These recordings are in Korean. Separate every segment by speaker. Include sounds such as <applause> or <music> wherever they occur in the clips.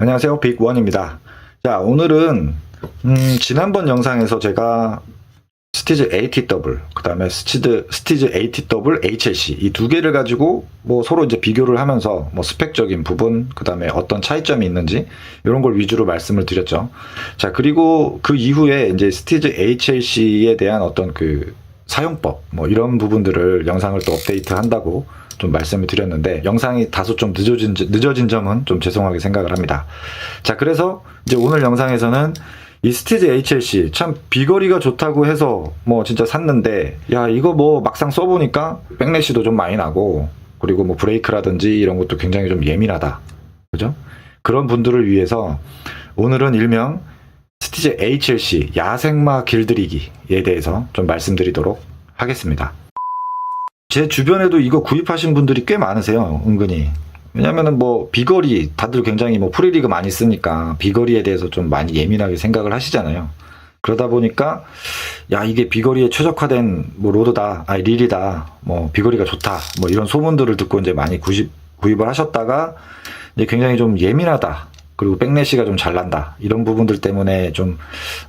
Speaker 1: 안녕하세요. 빅원입니다. 자, 오늘은, 음, 지난번 영상에서 제가 스티즈 ATW, 그 다음에 스티즈, 스티즈 ATW HLC, 이 두 개를 가지고 뭐 서로 이제 비교를 하면서 뭐 스펙적인 부분, 그 다음에 어떤 차이점이 있는지, 이런 걸 위주로 말씀을 드렸죠. 자, 그리고 그 이후에 이제 스티즈 HLC에 대한 어떤 그 사용법, 뭐 이런 부분들을 영상을 또 업데이트 한다고 좀 말씀을 드렸는데 영상이 다소 좀 늦어진, 늦어진 점은 좀 죄송하게 생각을 합니다. 자, 그래서 이제 오늘 영상에서는 이 스티즈 HLC 참 비거리가 좋다고 해서 뭐 진짜 샀는데 야, 이거 뭐 막상 써보니까 백래시도 좀 많이 나고 그리고 뭐 브레이크라든지 이런 것도 굉장히 좀 예민하다. 그죠? 그런 분들을 위해서 오늘은 일명 스티즈 HLC 야생마 길들이기에 대해서 좀 말씀드리도록 하겠습니다. 제 주변에도 이거 구입하신 분들이 꽤 많으세요, 은근히. 왜냐면은 뭐 비거리 다들 굉장히 뭐 프리리그 많이 쓰니까 비거리에 대해서 좀 많이 예민하게 생각을 하시잖아요. 그러다 보니까 야 이게 비거리에 최적화된 뭐 로드다, 아니 릴이다, 뭐 비거리가 좋다, 뭐 이런 소문들을 듣고 이제 많이 구입 구입을 하셨다가 이제 굉장히 좀 예민하다. 그리고 백래시가 좀 잘 난다. 이런 부분들 때문에 좀,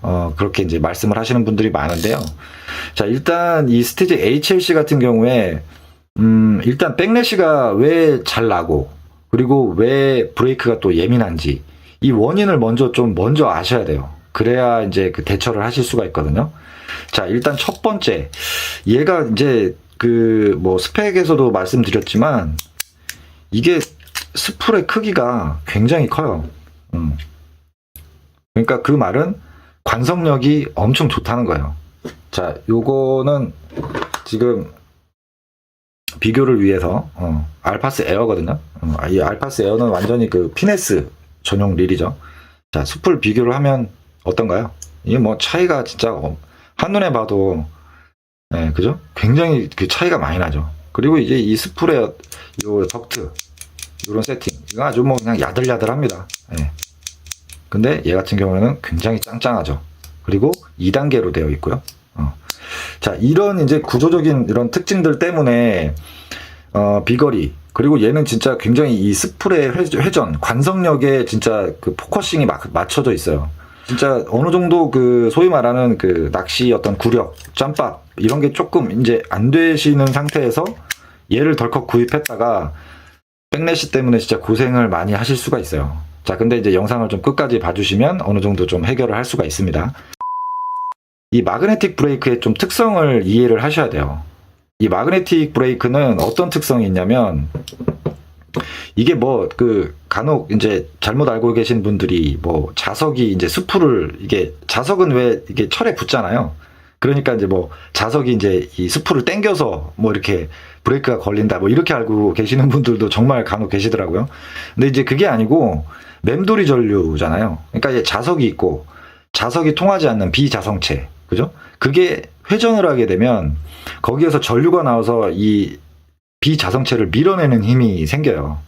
Speaker 1: 어, 그렇게 이제 말씀을 하시는 분들이 많은데요. 자, 일단 이 스티즈 HLC 같은 경우에, 음, 일단 백래시가 왜 잘 나고, 그리고 왜 브레이크가 또 예민한지, 이 원인을 먼저 좀 먼저 아셔야 돼요. 그래야 이제 그 대처를 하실 수가 있거든요. 자, 일단 첫 번째, 얘가 이제 그 뭐 스펙에서도 말씀드렸지만, 이게 스풀의 크기가 굉장히 커요. 음. 그러니까 그 말은 관성력이 엄청 좋다는 거예요. 자, 요거는 지금 비교를 위해서 어, 알파스 에어거든요. 어, 이 알파스 에어는 완전히 그 피네스 전용 릴이죠. 자, 스풀 비교를 하면 어떤가요? 이게 뭐 차이가 진짜 어, 한눈에 봐도 네, 그죠? 굉장히 그 차이가 많이 나죠. 그리고 이제 이 스풀의 요 덕트 이런 세팅 이거 아주 뭐 그냥 야들야들합니다. 예. 근데 얘 같은 경우는 굉장히 짱짱하죠. 그리고 2단계로 되어 있고요. 어. 자 이런 이제 구조적인 이런 특징들 때문에 어, 비거리 그리고 얘는 진짜 굉장히 이 회- 회전 관성력에 진짜 그 포커싱이 막 맞춰져 있어요. 진짜 어느 정도 그 소위 말하는 그 낚시 어떤 구력, 짬밥 이런 게 조금 이제 안 되시는 상태에서 얘를 덜컥 구입했다가 백래시 때문에 진짜 고생을 많이 하실 수가 있어요. 자, 근데 이제 영상을 좀 끝까지 봐주시면 어느 정도 좀 해결을 할 수가 있습니다. 이 마그네틱 브레이크의 좀 특성을 이해를 하셔야 돼요. 이 마그네틱 브레이크는 어떤 특성이 있냐면 이게 뭐 그 간혹 이제 잘못 알고 계신 분들이 뭐 자석이 이제 스프를 이게 자석은 왜 이게 철에 붙잖아요. 그러니까 이제 뭐 자석이 이제 이 스프를 당겨서 뭐 이렇게 브레이크가 걸린다 뭐 이렇게 알고 계시는 분들도 정말 간혹 계시더라고요. 근데 이제 그게 아니고 맴돌이 전류잖아요. 그러니까 이제 자석이 있고 자석이 통하지 않는 비자성체. 그죠? 그게 회전을 하게 되면 거기에서 전류가 나와서 이 비자성체를 밀어내는 힘이 생겨요.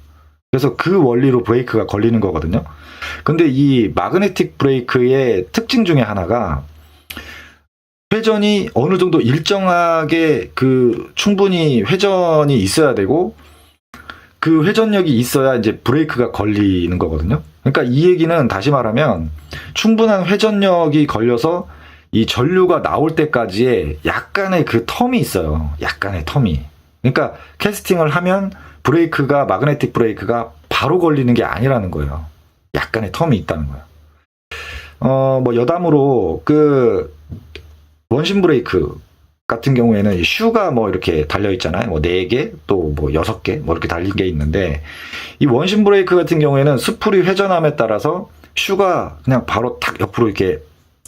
Speaker 1: 그래서 그 원리로 브레이크가 걸리는 거거든요. 근데 이 마그네틱 브레이크의 특징 중에 하나가 회전이 어느 정도 일정하게 그 충분히 회전이 있어야 되고 그 회전력이 있어야 이제 브레이크가 걸리는 거거든요. 그러니까 이 얘기는 다시 말하면 충분한 회전력이 걸려서 이 전류가 나올 때까지의 약간의 그 텀이 있어요. 약간의 텀이. 그러니까 캐스팅을 하면 브레이크가 마그네틱 브레이크가 바로 걸리는 게 아니라는 거예요. 약간의 텀이 있다는 거예요. 어, 뭐 여담으로 그 원심 브레이크 같은 경우에는 이 슈가 뭐 이렇게 달려 있잖아요. 뭐 4개, 또 뭐 6개, 뭐 이렇게 달린 게 있는데, 이 원심 브레이크 같은 경우에는 스풀이 회전함에 따라서 슈가 그냥 바로 탁 옆으로 이렇게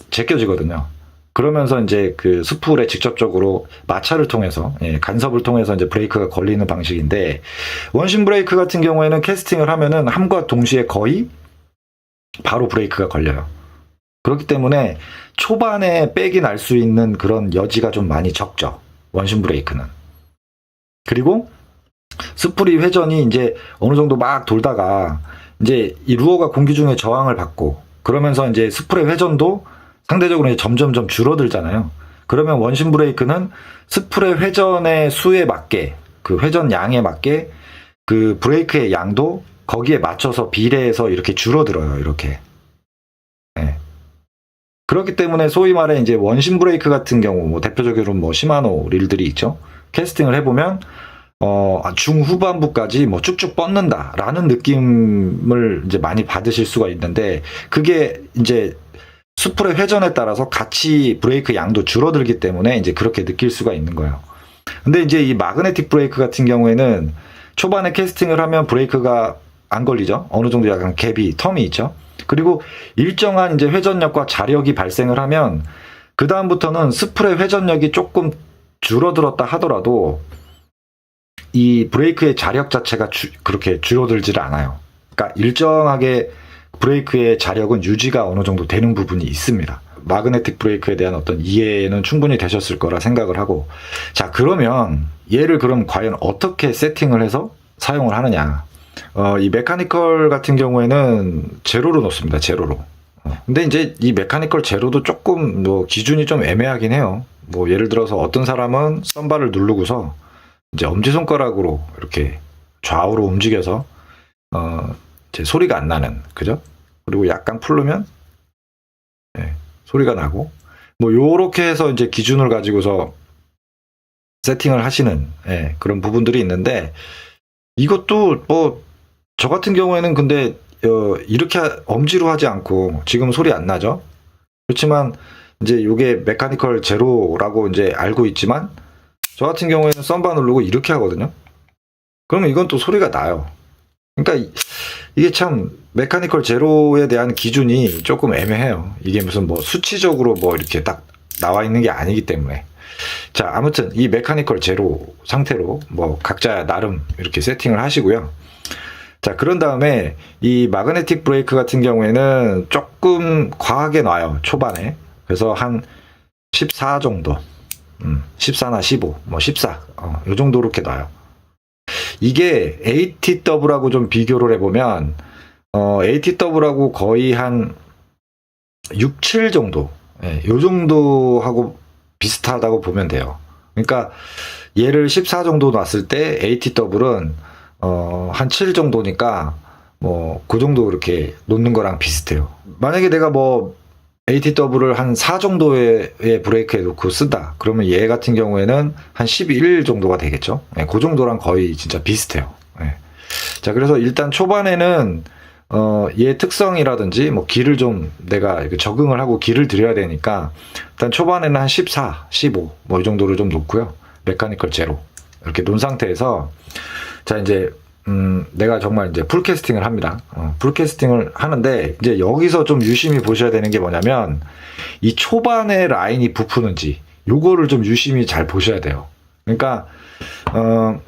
Speaker 1: 제껴지거든요. 그러면서 이제 그 스풀에 직접적으로 마찰을 통해서, 예, 간섭을 통해서 이제 브레이크가 걸리는 방식인데, 원심 브레이크 같은 경우에는 캐스팅을 하면은 함과 동시에 거의 바로 브레이크가 걸려요. 그렇기 때문에 초반에 백이 날 수 있는 그런 여지가 좀 많이 적죠. 원심 브레이크는. 그리고 스프리 회전이 이제 어느 정도 막 돌다가 이제 이 루어가 공기 중에 저항을 받고 그러면서 이제 스프의 회전도 상대적으로 이제 점점점 줄어들잖아요. 그러면 원심 브레이크는 스프의 회전의 수에 맞게 그 회전 양에 맞게 그 브레이크의 양도 거기에 맞춰서 비례해서 이렇게 줄어들어요. 이렇게. 예. 그렇기 때문에 소위 말해 이제 원심 브레이크 같은 경우 뭐 대표적으로 뭐 시마노 릴들이 있죠. 캐스팅을 해보면 어, 중후반부까지 뭐 쭉쭉 뻗는다라는 느낌을 이제 많이 받으실 수가 있는데 그게 이제 수풀의 회전에 따라서 같이 브레이크 양도 줄어들기 때문에 이제 그렇게 느낄 수가 있는 거예요. 근데 이제 이 마그네틱 브레이크 같은 경우에는 초반에 캐스팅을 하면 브레이크가 안 걸리죠. 어느 정도 약간 갭이 텀이 있죠. 그리고 일정한 이제 회전력과 자력이 발생을 하면 그 다음부터는 스풀의 회전력이 조금 줄어들었다 하더라도 이 브레이크의 자력 자체가 주- 그렇게 줄어들지를 않아요. 그러니까 일정하게 브레이크의 자력은 유지가 어느 정도 되는 부분이 있습니다. 마그네틱 브레이크에 대한 어떤 이해는 충분히 되셨을 거라 생각을 하고 자 그러면 얘를 그럼 과연 어떻게 세팅을 해서 사용을 하느냐 어, 이 메카니컬 같은 경우에는 제로로 놓습니다 제로로. 어, 근데 이제 이 메카니컬 제로도 조금 뭐 기준이 좀 애매하긴 해요. 뭐 예를 들어서 어떤 사람은 썬바를 누르고서 이제 엄지손가락으로 이렇게 좌우로 움직여서 어, 이제 소리가 안 나는 그죠? 그리고 약간 풀르면 예, 소리가 나고. 뭐 요렇게 해서 이제 기준을 가지고서 세팅을 하시는 예, 그런 부분들이 있는데 이것도 뭐 저 같은 경우에는 근데 어, 이렇게 엄지로 하지 않고 지금 소리 안 나죠? 그렇지만 이제 요게 메카니컬 제로라고 이제 알고 있지만 저 같은 경우에는 썬바 누르고 이렇게 하거든요. 그러면 이건 또 소리가 나요. 그러니까 이- 이게 참 메카니컬 제로에 대한 기준이 조금 애매해요. 이게 무슨 뭐 수치적으로 뭐 이렇게 딱 나와 있는 게 아니기 때문에. 자, 아무튼 이 메카니컬 제로 상태로 뭐 각자 나름 이렇게 세팅을 하시고요. 자, 그런 다음에 이 마그네틱 브레이크 같은 경우에는 조금 과하게 놔요. 초반에. 그래서 한 14 정도. 음, 14나 15, 뭐 14, 어, 요 정도 이렇게 놔요. 이게 ATW하고 좀 비교를 해보면, 어, ATW하고 거의 한 6, 7 정도, 예, 요 정도하고 비슷하다고 보면 돼요. 그러니까 얘를 14 정도 놨을 때 ATW는 어, 한 7 정도니까 뭐 그 정도 이렇게 놓는 거랑 비슷해요. 만약에 내가 뭐 ATW를 한4 정도의 의 브레이크에 놓고 쓴다. 그러면 얘 같은 경우에는 한 11 정도가 되겠죠. 예, 그 정도랑 거의 진짜 비슷해요. 예. 자, 그래서 일단 초반에는 어, 얘 특성이라든지 뭐 길을 좀 내가 적응을 하고 길을 들여야 되니까 일단 초반에는 한 14, 15 뭐 이 정도로 좀 놓고요. 메카니컬 제로 이렇게 놓은 상태에서 자 이제 음, 내가 정말 이제 풀 캐스팅을 합니다. 어, 풀 캐스팅을 하는데 이제 여기서 좀 유심히 보셔야 되는 게 뭐냐면 이 초반에 라인이 부푸는지 요거를 좀 유심히 잘 보셔야 돼요. 그러니까 어,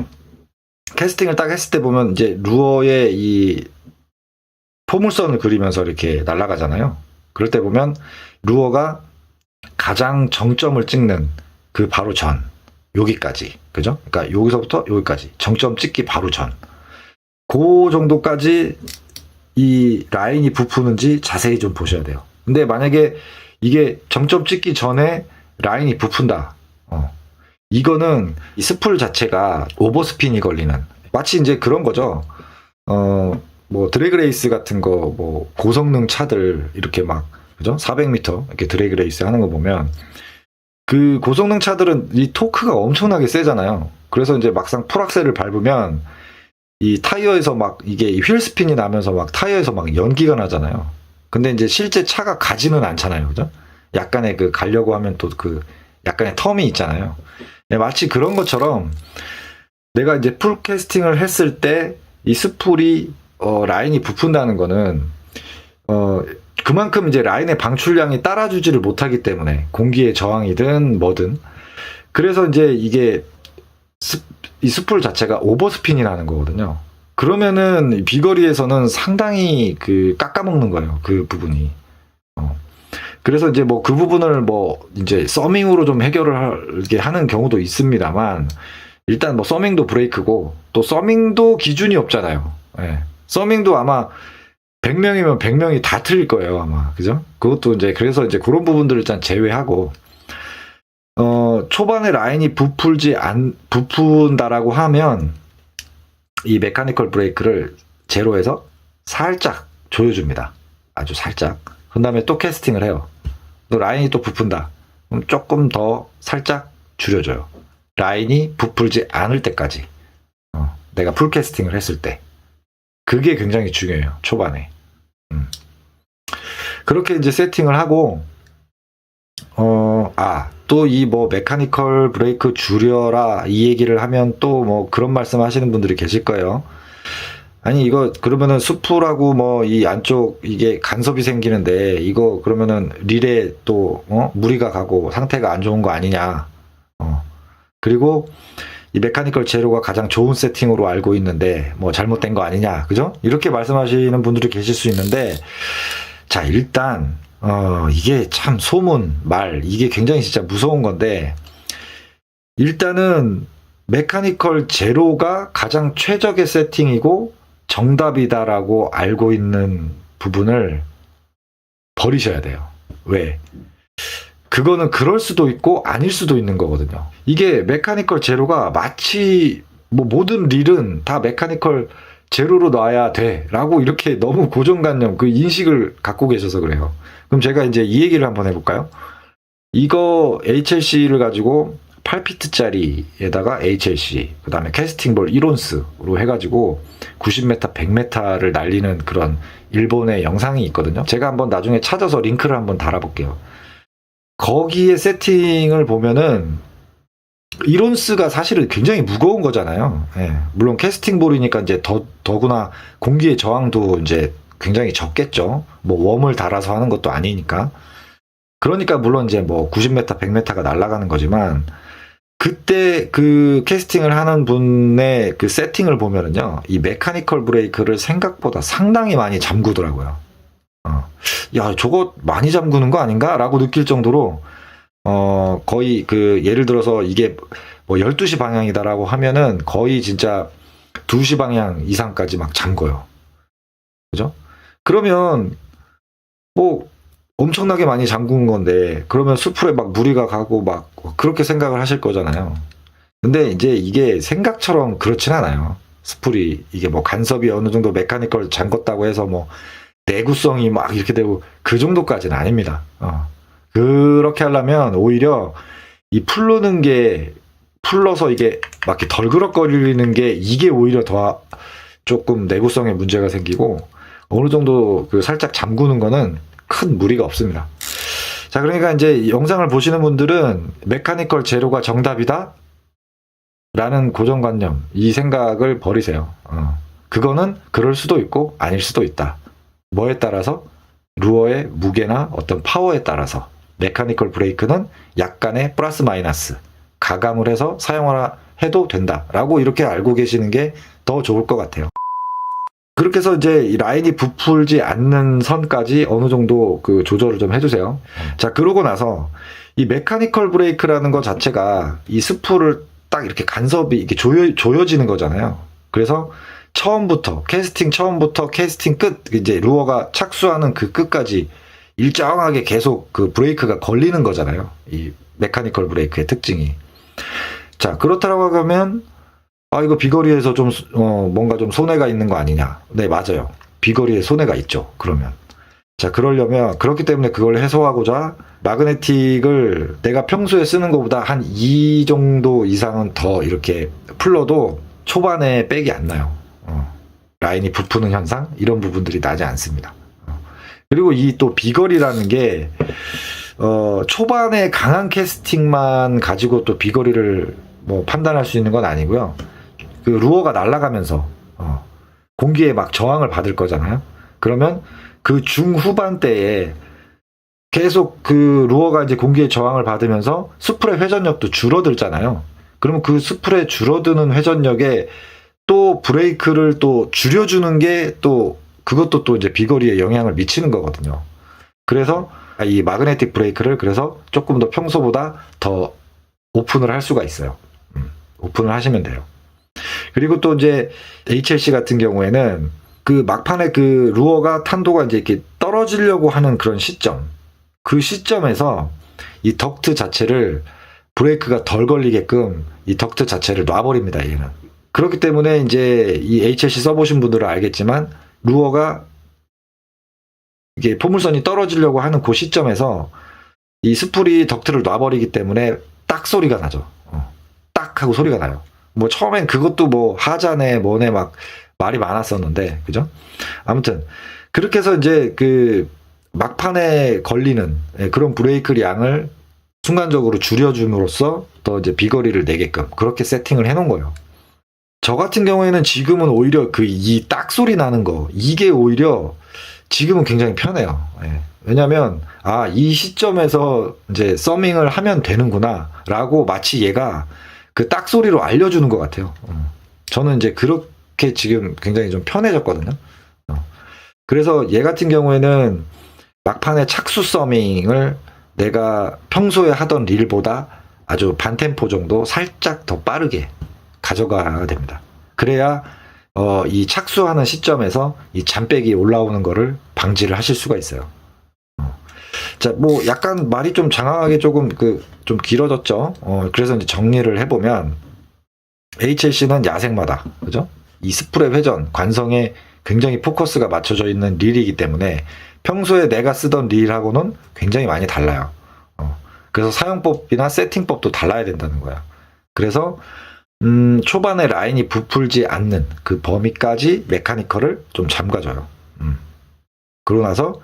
Speaker 1: 캐스팅을 딱 했을 때 보면 이제 루어의 이 포물선을 그리면서 이렇게 날아가잖아요. 그럴 때 보면 루어가 가장 정점을 찍는 그 바로 전 여기까지 그죠? 그러니까 여기서부터 여기까지 정점 찍기 바로 전. 그 정도까지 이 라인이 부푸는지 자세히 좀 보셔야 돼요. 근데 만약에 이게 정점 찍기 전에 라인이 부푼다. 어. 이거는 이 스풀 자체가 오버스핀이 걸리는 마치 이제 그런 거죠. 어, 뭐 드래그 레이스 같은 거 뭐 고성능 차들 이렇게 막 그죠? 400m 이렇게 드래그 레이스 하는 거 보면 그 고성능 차들은 이 토크가 엄청나게 세잖아요. 그래서 이제 막상 풀악셀을 밟으면 이 타이어에서 막 이게 휠 스핀이 나면서 막 타이어에서 막 연기가 나잖아요. 근데 이제 실제 차가 가지는 않잖아요. 그죠? 약간의 그 가려고 하면 또 그 약간의 텀이 있잖아요. 네, 마치 그런 것처럼 내가 이제 풀 캐스팅을 했을 때 이 스풀이 어, 라인이 부푼다는 거는 어, 그만큼 이제 라인의 방출량이 따라주지를 못하기 때문에 공기의 저항이든 뭐든 그래서 이제 이게 스, 이 스풀 자체가 오버스핀이 나는 거거든요. 그러면은 비거리에서는 상당히 그 깎아먹는 거예요. 그 부분이. 어. 그래서 이제 뭐 그 부분을 뭐 이제 서밍으로 좀 해결을 하게 하는 경우도 있습니다만 일단 뭐 서밍도 브레이크고 또 서밍도 기준이 없잖아요. 예. 서밍도 아마 100명이면 100명이 다 틀릴 거예요, 아마. 그죠? 그것도 이제, 그래서 이제 그런 부분들을 일단 제외하고, 어, 초반에 라인이 부풀지 안, 부푼다라고 하면, 이 메카니컬 브레이크를 제로에서 살짝 조여줍니다. 아주 살짝. 그 다음에 또 캐스팅을 해요. 또 라인이 또 부푼다. 그럼 조금 더 살짝 줄여줘요. 라인이 부풀지 않을 때까지. 어, 내가 풀 캐스팅을 했을 때. 그게 굉장히 중요해요. 초반에. 음. 그렇게 이제 세팅을 하고, 어, 아, 또 이 뭐 메카니컬 브레이크 줄여라 이 얘기를 하면 또 뭐 그런 말씀 하시는 분들이 계실 거예요. 아니 이거 그러면은 수프라고 뭐 이 안쪽 이게 간섭이 생기는데 이거 그러면은 릴에 또 어? 무리가 가고 상태가 안 좋은 거 아니냐. 어. 그리고 이 메카니컬 제로가 가장 좋은 세팅으로 알고 있는데 뭐 잘못된 거 아니냐. 그죠? 이렇게 말씀하시는 분들이 계실 수 있는데 자, 일단 어, 이게 참 소문, 말, 이게 굉장히 진짜 무서운 건데, 일단은 메카니컬 제로가 가장 최적의 세팅이고 정답이다라고 알고 있는 부분을 버리셔야 돼요. 왜? 그거는 그럴 수도 있고 아닐 수도 있는 거거든요. 이게 메카니컬 제로가 마치 뭐 모든 릴은 다 메카니컬 제로로 놔야 돼라고 이렇게 <laughs> 너무 고정관념 그 인식을 갖고 계셔서 그래요. 그럼 제가 이제 이 얘기를 한번 해볼까요? 이거 HLC를 가지고 8피트짜리에다가 HLC, 그 다음에 캐스팅볼 1온스로 해가지고 90m, 100m를 날리는 그런 일본의 영상이 있거든요. 제가 한번 나중에 찾아서 링크를 한번 달아볼게요. 거기에 세팅을 보면은 1온스가 사실은 굉장히 무거운 거잖아요. 예, 물론 캐스팅 볼이니까 이제 더, 더구나 공기의 저항도 이제 굉장히 적겠죠. 뭐 웜을 달아서 하는 것도 아니니까. 그러니까 물론 이제 뭐 90m, 100m가 날아가는 거지만 그때 그 캐스팅을 하는 분의 그 세팅을 보면은요, 이 메카니컬 브레이크를 생각보다 상당히 많이 잠그더라고요. 어, 야, 저거 많이 잠그는 거 아닌가? 라고 느낄 정도로, 어, 거의 그, 예를 들어서 이게 뭐 12시 방향이다라고 하면은 거의 진짜 2시 방향 이상까지 막 잠궈요. 그죠? 그러면, 뭐, 엄청나게 많이 잠근 건데, 그러면 수풀에 막 무리가 가고 막, 그렇게 생각을 하실 거잖아요. 근데 이제 이게 생각처럼 그렇진 않아요. 스풀이, 이게 뭐 간섭이 어느 정도 메카니컬 잠궜다고 해서 뭐, 내구성이 막 이렇게 되고, 그 정도까지는 아닙니다. 어. 그렇게 하려면 오히려 이 풀르는 게, 풀러서 이게 막 이렇게 덜그럭거리는 게 이게 오히려 더 조금 내구성에 문제가 생기고, 어느 정도 그 살짝 잠그는 거는 큰 무리가 없습니다. 자, 그러니까 이제 영상을 보시는 분들은 메카니컬 제로가 정답이다? 라는 고정관념, 이 생각을 버리세요. 어. 그거는 그럴 수도 있고 아닐 수도 있다. 뭐에 따라서? 루어의 무게나 어떤 파워에 따라서 메카니컬 브레이크는 약간의 플러스 마이너스 가감을 해서 사용하라 해도 된다라고 이렇게 알고 계시는 게 더 좋을 것 같아요. 그렇게 해서 이제 이 라인이 부풀지 않는 선까지 어느 정도 그 조절을 좀 해주세요. 자, 그러고 나서 이 메카니컬 브레이크라는 것 자체가 이 스프를 딱 이렇게 간섭이 이렇게 조여, 조여지는 거잖아요. 그래서 처음부터, 캐스팅 처음부터 캐스팅 끝, 이제 루어가 착수하는 그 끝까지 일정하게 계속 그 브레이크가 걸리는 거잖아요. 이 메카니컬 브레이크의 특징이. 자, 그렇다고 하면 아, 이거 비거리에서 좀, 어, 뭔가 좀 손해가 있는 거 아니냐. 네, 맞아요. 비거리에 손해가 있죠. 그러면. 자, 그러려면, 그렇기 때문에 그걸 해소하고자 마그네틱을 내가 평소에 쓰는 것보다 한2 정도 이상은 더 이렇게 풀러도 초반에 백이 안 나요. 어, 라인이 부푸는 현상? 이런 부분들이 나지 않습니다. 어, 그리고 이 또 비거리라는 게, 어, 초반에 강한 캐스팅만 가지고 또 비거리를 뭐 판단할 수 있는 건 아니고요. 그 루어가 날아가면서 어, 공기에 막 저항을 받을 거잖아요. 그러면 그 중후반 때에 계속 그 루어가 이제 공기에 저항을 받으면서 수풀의 회전력도 줄어들잖아요. 그러면 그 수풀의 줄어드는 회전력에 또 브레이크를 또 줄여주는 게 또 그것도 또 이제 비거리에 영향을 미치는 거거든요. 그래서 이 마그네틱 브레이크를 그래서 조금 더 평소보다 더 오픈을 할 수가 있어요. 음, 오픈을 하시면 돼요. 그리고 또 이제 HLC 같은 경우에는 그 막판에 그 루어가 탄도가 이제 이렇게 떨어지려고 하는 그런 시점, 그 시점에서 이 덕트 자체를 브레이크가 덜 걸리게끔 이 덕트 자체를 놔버립니다, 얘는. 그렇기 때문에 이제 이 HLC 써보신 분들은 알겠지만 루어가 이게 포물선이 떨어지려고 하는 그 시점에서 이 스풀이 덕트를 놔버리기 때문에 딱 소리가 나죠. 어, 딱 하고 소리가 나요. 뭐 처음엔 그것도 뭐 하자네 뭐네 막 말이 많았었는데 그죠? 아무튼 그렇게 해서 이제 그 막판에 걸리는 예, 그런 브레이크 양을 순간적으로 줄여줌으로써 더 이제 비거리를 내게끔 그렇게 세팅을 해놓은 거예요. 저 같은 경우에는 지금은 오히려 그 이 딱 소리 나는 거 이게 오히려 지금은 굉장히 편해요. 예. 왜냐면 아 이 시점에서 이제 서밍을 하면 되는구나라고 마치 얘가 그 딱 소리로 알려주는 것 같아요. 어. 저는 이제 그렇게 지금 굉장히 좀 편해졌거든요. 어. 그래서 얘 같은 경우에는 막판에 착수 서밍을 내가 평소에 하던 릴보다 아주 반템포 정도 살짝 더 빠르게 가져가야 됩니다. 그래야 어, 이 착수하는 시점에서 이 잔백이 올라오는 거를 방지를 하실 수가 있어요. 어. 자, 뭐 약간 말이 좀 장황하게 조금 그 좀 길어졌죠. 어, 그래서 이제 정리를 해보면 HLC는 야생마다 그죠? 이 스프레 회전 관성에 굉장히 포커스가 맞춰져 있는 릴이기 때문에 평소에 내가 쓰던 릴하고는 굉장히 많이 달라요. 어, 그래서 사용법이나 세팅법도 달라야 된다는 거야. 그래서 음, 초반에 라인이 부풀지 않는 그 범위까지 메카니컬을 좀 잠가줘요. 음. 그러고 나서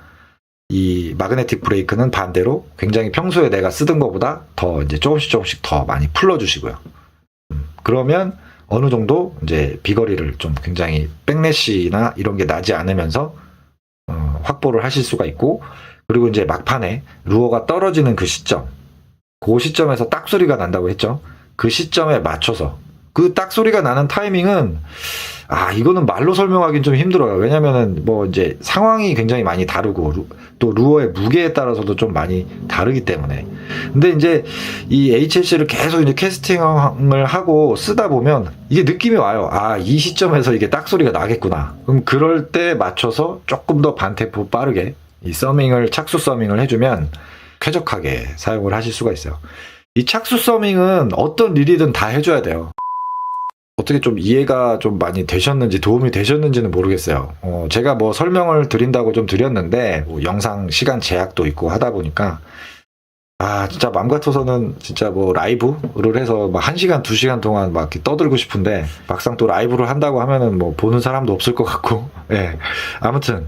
Speaker 1: 이 마그네틱 브레이크는 반대로 굉장히 평소에 내가 쓰던 것보다 더 이제 조금씩 조금씩 더 많이 풀어주시고요. 음. 그러면 어느 정도 이제 비거리를 좀 굉장히 백래시나 이런 게 나지 않으면서 어, 확보를 하실 수가 있고 그리고 이제 막판에 루어가 떨어지는 그 시점 그 시점에서 딱 소리가 난다고 했죠. 그 시점에 맞춰서 그 딱 소리가 나는 타이밍은 아 이거는 말로 설명하기는 좀 힘들어요. 왜냐면은 뭐 이제 상황이 굉장히 많이 다르고 루- 또 루어의 무게에 따라서도 좀 많이 다르기 때문에 근데 이제 이 HLC를 계속 이제 캐스팅을 하고 쓰다 보면 이게 느낌이 와요. 아 이 시점에서 이게 딱 소리가 나겠구나. 그럼 그럴 때 맞춰서 조금 더 반템포 빠르게 이 서밍을 착수 서밍을 해주면 쾌적하게 사용을 하실 수가 있어요. 이 착수 서밍은 어떤 릴이든 다 해줘야 돼요. 어떻게 좀 이해가 좀 많이 되셨는지 도움이 되셨는지는 모르겠어요. 어, 제가 뭐 설명을 드린다고 좀 드렸는데 뭐 영상 시간 제약도 있고 하다 보니까 아 진짜 맘 같아서는 진짜 뭐 라이브를 해서 막 1 시간 2 시간 동안 막 떠들고 싶은데 막상 또 라이브를 한다고 하면은 뭐 보는 사람도 없을 것 같고 <laughs> 예 아무튼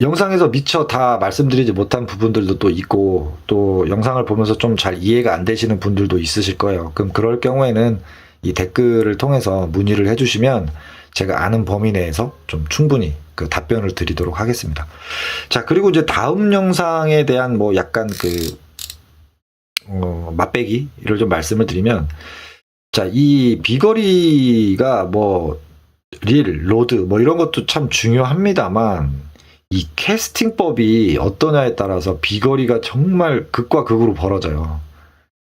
Speaker 1: 영상에서 미처 다 말씀드리지 못한 부분들도 또 있고 또 영상을 보면서 좀 잘 이해가 안 되시는 분들도 있으실 거예요. 그럼 그럴 경우에는 이 댓글을 통해서 문의를 해주시면 제가 아는 범위 내에서 좀 충분히 그 답변을 드리도록 하겠습니다. 자 그리고 이제 다음 영상에 대한 뭐 약간 그 어, 맛배기를 좀 말씀을 드리면 자 이 비거리가 뭐 릴, 로드 뭐 이런 것도 참 중요합니다만 이 캐스팅법이 어떠냐에 따라서 비거리가 정말 극과 극으로 벌어져요.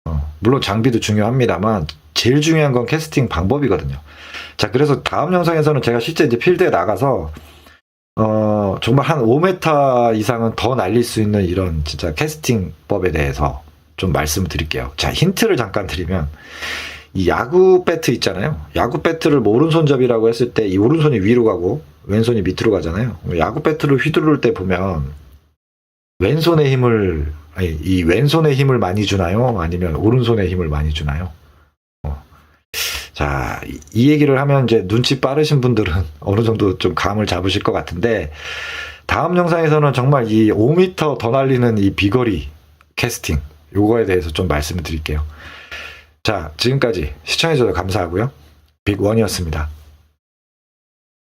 Speaker 1: 어, 물론 장비도 중요합니다만 제일 중요한 건 캐스팅 방법이거든요. 자, 그래서 다음 영상에서는 제가 실제 이제 필드에 나가서 어, 정말 한 5m 이상은 더 날릴 수 있는 이런 진짜 캐스팅법에 대해서 좀 말씀을 드릴게요. 자, 힌트를 잠깐 드리면 이 야구 배트 있잖아요. 야구 배트를 뭐 오른손잡이라고 했을 때 이 오른손이 위로 가고 왼손이 밑으로 가잖아요. 야구 배트를 휘두를 때 보면 왼손의 힘을 아니, 이 왼손의 힘을 많이 주나요? 아니면 오른손의 힘을 많이 주나요? 어. 자, 이- 이 얘기를 하면 이제 눈치 빠르신 분들은 <laughs> 어느 정도 좀 감을 잡으실 것 같은데 다음 영상에서는 정말 이 5m 더 날리는 이 비거리 캐스팅 요거에 대해서 좀 말씀을 드릴게요. 자, 지금까지 시청해주셔서 감사하고요. 빅원이었습니다.